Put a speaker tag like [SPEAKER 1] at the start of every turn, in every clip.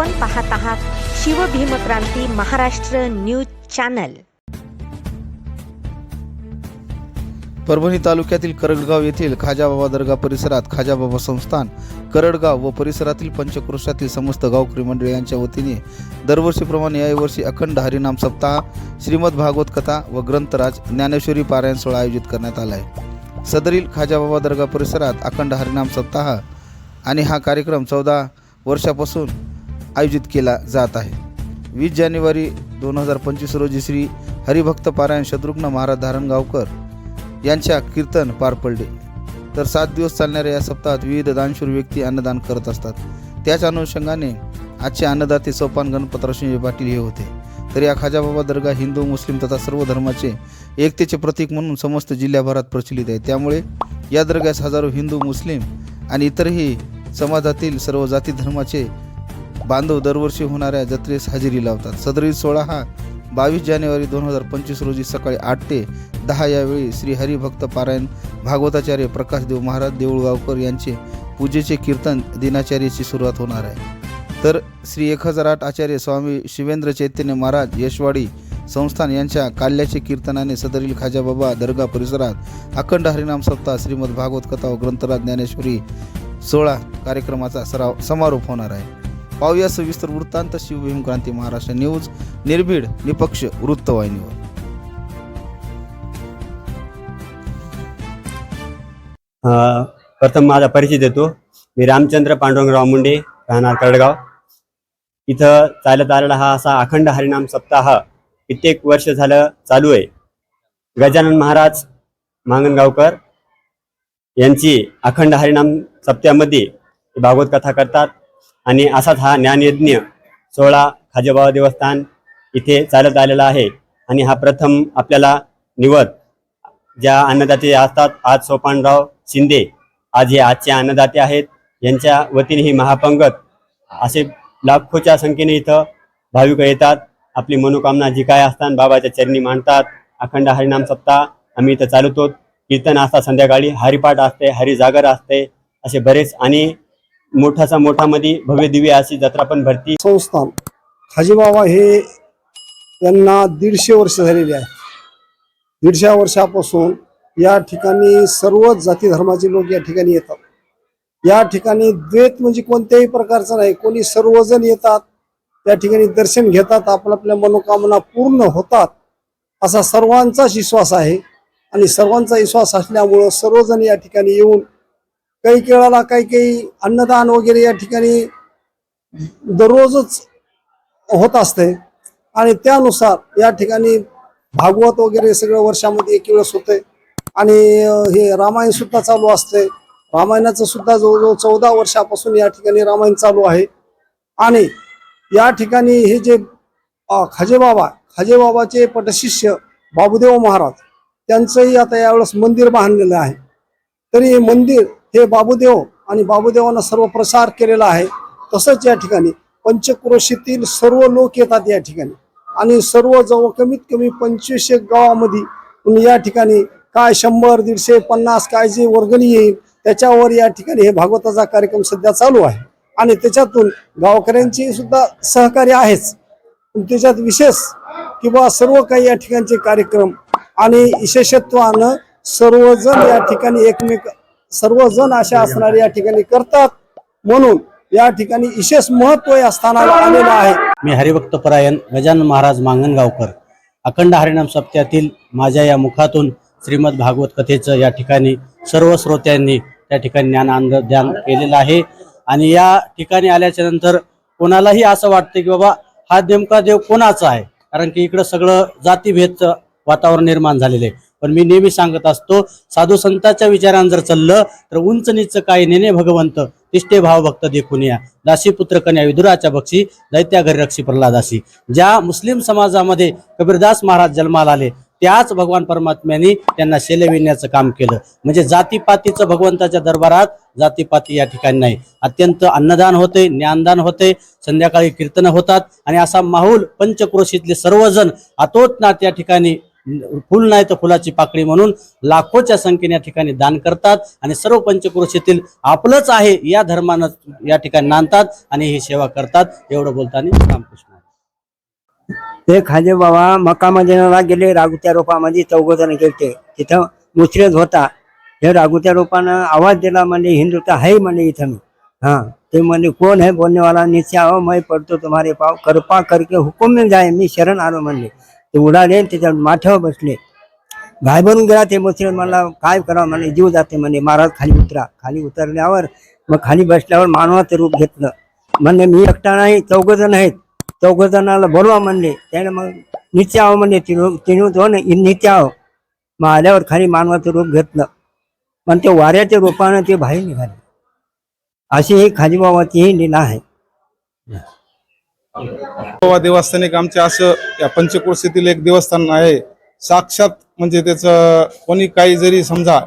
[SPEAKER 1] आपण पाहत आहात शिवभीमक्रांती महाराष्ट्र न्यूज चॅनल.
[SPEAKER 2] परभणी तालुक्यातील करडगाव येथील खाजाबाबा दर्गा परिसरात खाजाबाबा संस्थान करडगाव व परिसरातील पंचक्रोशातील समस्त गावकरी मंडळी यांच्या वतीने दरवर्षीप्रमाणे यावर्षी अखंड हरिनाम सप्ताह श्रीमद भागवत कथा व ग्रंथराज ज्ञानेश्वरी पारायण सोहळा आयोजित करण्यात आला आहे सदरील खाजाबाबा दर्गा परिसरात अखंड हरिनाम सप्ताह आणि हा कार्यक्रम चौदा वर्षापासून आयोजित केला जात आहे. वीस जानेवारी दोन हजार पंचवीस रोजी श्री हरिभक्त पारायण शत्रुघ्न महाराज धारणगावकर यांच्या कीर्तन पार पडले. तर सात दिवस चालणाऱ्या या सप्ताहात विविध दानशूर व्यक्ती अन्नदान करत असतात. त्याच अनुषंगाने आजचे अन्नदाते सोपान गणपतराव शिंदे पाटील हे होते. तर या खाजाबाबा दर्गा हिंदू मुस्लिम तथा सर्व धर्माचे एकतेचे प्रतीक म्हणून समस्त जिल्ह्याभरात प्रचलित आहे. त्यामुळे या दर्ग्यास हजारो हिंदू मुस्लिम आणि इतरही समाजातील सर्व जाती धर्माचे बांधव दरवर्षी होणाऱ्या जत्रेस हजेरी लावतात. सदरील सोहळा हा बावीस जानेवारी दोन हजार पंचवीस रोजी सकाळी आठ ते दहा यावेळी श्री हरिभक्त पारायण भागवताचार्य प्रकाशदेव महाराज देऊळगावकर यांचे पूजेचे कीर्तन दिनाचार्याची सुरुवात होणार आहे. तर श्री एक हजार आठ आचार्य स्वामी शिवेंद्र चैतन्य महाराज यशवाडी संस्थान यांच्या काल्याचे कीर्तनाने सदरील खाजाबाबा दर्गा परिसरात अखंड हरिनाम सप्ताह श्रीमद भागवत कथा व ग्रंथराज ज्ञानेश्वरी सोहळा कार्यक्रमाचा सराव समारोप होणार आहे. पाहूया सविस्तर वृत्तांत. शिवभीम क्रांती महाराष्ट्र न्यूज निर्भीड निपक्ष वृत्तवाहिनीवर.
[SPEAKER 3] प्रथम माझा परिचय देतो मी रामचंद्र पांडुरंगराव मुंडे राहणार कडगाव इथं चालत आलेला हा असा अखंड हरिनाम सप्ताह कित्येक वर्ष झालं चालू आहे. गजानन महाराज मांगणगावकर यांची अखंड हरिनाम सप्त्यामध्ये भागवत कथा करतात. आणि असाच हा ज्ञानयज्ञ सोहळा खाजेबाबा देवस्थान इथे चालत आलेला आहे. आणि हा प्रथम आपल्याला निवत ज्या अन्नदाते असतात आज सोपानराव शिंदे आज हे आजचे अन्नदाते आहेत यांच्या वतीने ही महापंगत असे लाखोच्या संख्येने इथं भाविक येतात. आपली मनोकामना जी काय असतात बाबाच्या चरणी मांडतात. अखंड हरिनाम सप्ताह आम्ही इथं चालवतो कीर्तन असतात संध्याकाळी हरिपाठ असते हरिजागर असते असे बरेच आणि मोठासा मोठामध्ये भव्य दिव्य अशी जत्रा पण भरती.
[SPEAKER 4] संस्थान. खाजीबाबा हे यांना दीडशे वर्ष झालेली आहे. दीडशे वर्षापासून या ठिकाणी सर्व जाती धर्माचे लोक या ठिकाणी येतात. या ठिकाणी द्वेत म्हणजे कोणत्याही प्रकारचं नाही. कोणी सर्वजण येतात त्या ठिकाणी दर्शन घेतात आपल्या आपल्या मनोकामना पूर्ण होतात असा सर्वांचाच विश्वास आहे. आणि सर्वांचा विश्वास असल्यामुळं सर्वजण या ठिकाणी येऊन काही केळाला काही काही अन्नदान वगैरे या ठिकाणी दररोजच होत असते. आणि त्यानुसार या ठिकाणी भागवत वगैरे सगळं वर्षामध्ये एक वेळेस होते. आणि हे रामायण सुद्धा चालू असते. रामायणाचं सुद्धा जवळजवळ चौदा वर्षापासून या ठिकाणी रामायण चालू आहे. आणि या ठिकाणी हे जे अं, खाजेबाबा खाजेबाबाचे पटशिष्य बाबुदेव महाराज त्यांचंही आता यावेळेस मंदिर बांधलेलं आहे. तरी हे मंदिर हे बाबूदेव आणि बाबूदेवांना सर्व प्रसार केलेला आहे. तसंच या ठिकाणी पंचक्रोशीतील सर्व लोक येतात या ठिकाणी. आणि सर्व जवळ कमीत कमी पंचवीसशे गावामध्ये या ठिकाणी काय शंभर दीडशे पन्नास काय जे वर्गणी येईल त्याच्यावर या ठिकाणी हे भागवताचा कार्यक्रम सध्या चालू आहे. आणि त्याच्यातून गावकऱ्यांची सुद्धा सहकार्य आहेच. पण त्याच्यात विशेष किंवा सर्व काही या ठिकाणचे कार्यक्रम आणि विशेषत्वानं सर्वजण या ठिकाणी एकमेक सर्वजण अशा असणारे या ठिकाणी करतात. म्हणून या ठिकाणी विशेष महत्त्व या स्थानाला आलेलं आहे.
[SPEAKER 5] मी हरिभक्त परायण गजानन महाराज मांगणगावकर. अखंड हरिणाम सप्त्यातील माझ्या या मुखातून श्रीमद भागवत कथेचं या ठिकाणी सर्व श्रोत्यांनी त्या ठिकाणी ज्ञान ध्यान केलेलं आहे. आणि या ठिकाणी आल्याच्यानंतर कोणालाही असं वाटतं की बाबा हा नेमका देव कोणाचा आहे? कारण की इकडं सगळं जातीभेदचं वातावरण निर्माण झालेलं आहे. पण मी नेहमी सांगत असतो साधू संतांच्या विचारानं जर चाललं तर उंच नीच काय नेने भगवंत? तिष्ठे भाव भक्त देखून या. दासी पुत्र कन्या विदुराच्या बक्षी दैत्या घरी रक्षी प्रल्हादासी ज्या मुस्लिम समाजामध्ये कबीरदास महाराज जन्माला आले त्याच भगवान परमात्म्यांनी त्यांना शेलविण्याचं काम केलं. म्हणजे जातीपातीचं भगवंताच्या दरबारात जातीपाती या ठिकाणी नाही. अत्यंत अन्नदान होते ज्ञानदान होते संध्याकाळी कीर्तन होतात आणि असा माहोल पंचक्रोशीतले सर्वजण आतोटनात या ठिकाणी फुल नाही तर फुलाची पाकळी म्हणून लाखोच्या संख्येने या ठिकाणी दान करतात आणि सर्व पंचक्रोशीतील आपलंच आहे या धर्मानं या ठिकाणी नांदतात आणि ही सेवा करतात. एवढं बोलताना रामकृष्ण
[SPEAKER 6] ते खाजे बाबा मका मदिनाला गेले रागुत्या रोपामध्ये चौघजण गेले तिथं मुसरेद होता. हे रागुत्या रोपानं आवाज दिला म्हणजे हिंदू तर आहे म्हणे इथं मी. हा ते म्हणे कोण है बोलने वाला नीचे आओ मैं पडतो तुम्हारे पाव कृपा करके हुकुम मिल जाए मी शरण आलो म्हणले. ते उडाले त्याच्या माथ्यावर बसले. घाबरून गेला ते मुस्लिम म्हणला काय करावं? म्हणे जीव जाते. म्हणे महाराज खाली उतरा. खाली उतरल्यावर मग खाली बसल्यावर मानवाचं रूप घेतलं. म्हणले मी एकटा नाही चौघजण आहेत. चौघजणाला बोलवा म्हणले. त्याने मग नित्य आहो म्हणले तिनु तिनु दोन नित्य आहो मग आल्यावर खाली मानवाचं रूप घेतलं. पण ते वाऱ्याच्या रूपानं ते बाहेर निघाले. अशी ही खाजीबाबाची ही लीला आहे.
[SPEAKER 7] देवस्थान एक आमच्या असं या पंचक्रोशीतील एक देवस्थान आहे. साक्षात म्हणजे त्याचं कोणी काही जरी समजा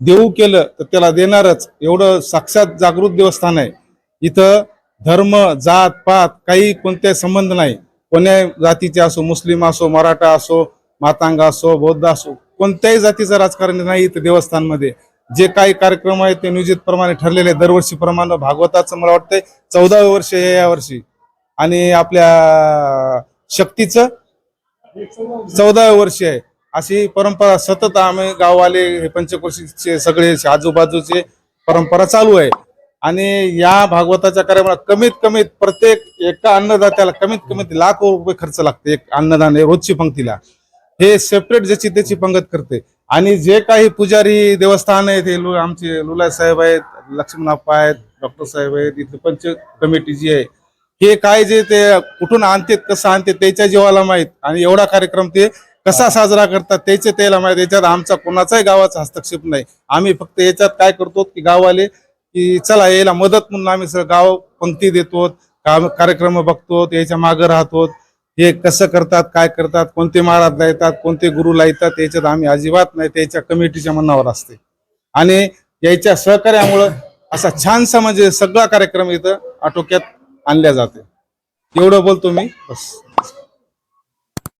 [SPEAKER 7] देऊ केलं तर त्याला देणारच. एवढं साक्षात जागृत देवस्थान आहे. इथं धर्म जात पात काही कोणत्याही संबंध नाही. कोण्या जातीचे असो मुस्लिम असो मराठा असो मातांग असो बौद्ध असो कोणत्याही जातीचं राजकारण नाही इथं देवस्थानमध्ये. जे काही कार्यक्रम आहेत ते नियोजित प्रमाणे ठरलेले दरवर्षीप्रमाणे भागवताचं मला वाटतंय चौदावे वर्ष हे या वर्षी. आणि आपल्या शक्तीचं चौदाव्या वर्ष आहे. अशी परंपरा सतत आम्ही गाववाले हे पंचकोशीचे सगळे आजूबाजूचे परंपरा चालू आहे. आणि या भागवताच्या कार्यक्रमात कमीत कमीत प्रत्येक एका अन्नदात्याला कमीत कमीत लाखो रुपये खर्च लागते एक अन्नदान रोजची पंक्तीला. हे सेपरेट ज्याची त्याची पंगत करते. आणि जे काही पुजारी देवस्थान आहेत हे लु- आमचे लुला साहेब आहेत लक्ष्मणप्पा आहेत डॉक्टर साहेब आहेत इथली पंच कमिटी जी आहे हे काय जे ते कुठून आणतात कसं आणते त्याच्या जीवाला माहीत. आणि एवढा कार्यक्रम ते कसा साजरा करतात त्याचे त्याला माहीत. याच्यात आमचा कोणाचाही गावाचा हस्तक्षेप नाही. आम्ही फक्त याच्यात काय करतो की गाववाले की चला याला मदत म्हणून आम्ही सगळं गाव पंक्ती देतो कार्यक्रम बघतो याच्या मागं राहतो हे कसं करतात काय करतात कोणते महाराजला लायतात कोणते गुरु लायतात याच्यात आम्ही अजिबात नाही. त्याच्या कमिटीच्या मनावर असते. आणि याच्या सहकार्यामुळं असा छानसा म्हणजे सगळा कार्यक्रम इथं आटोक्यात आणल्या जाते एवढं बोलतो मी. बस.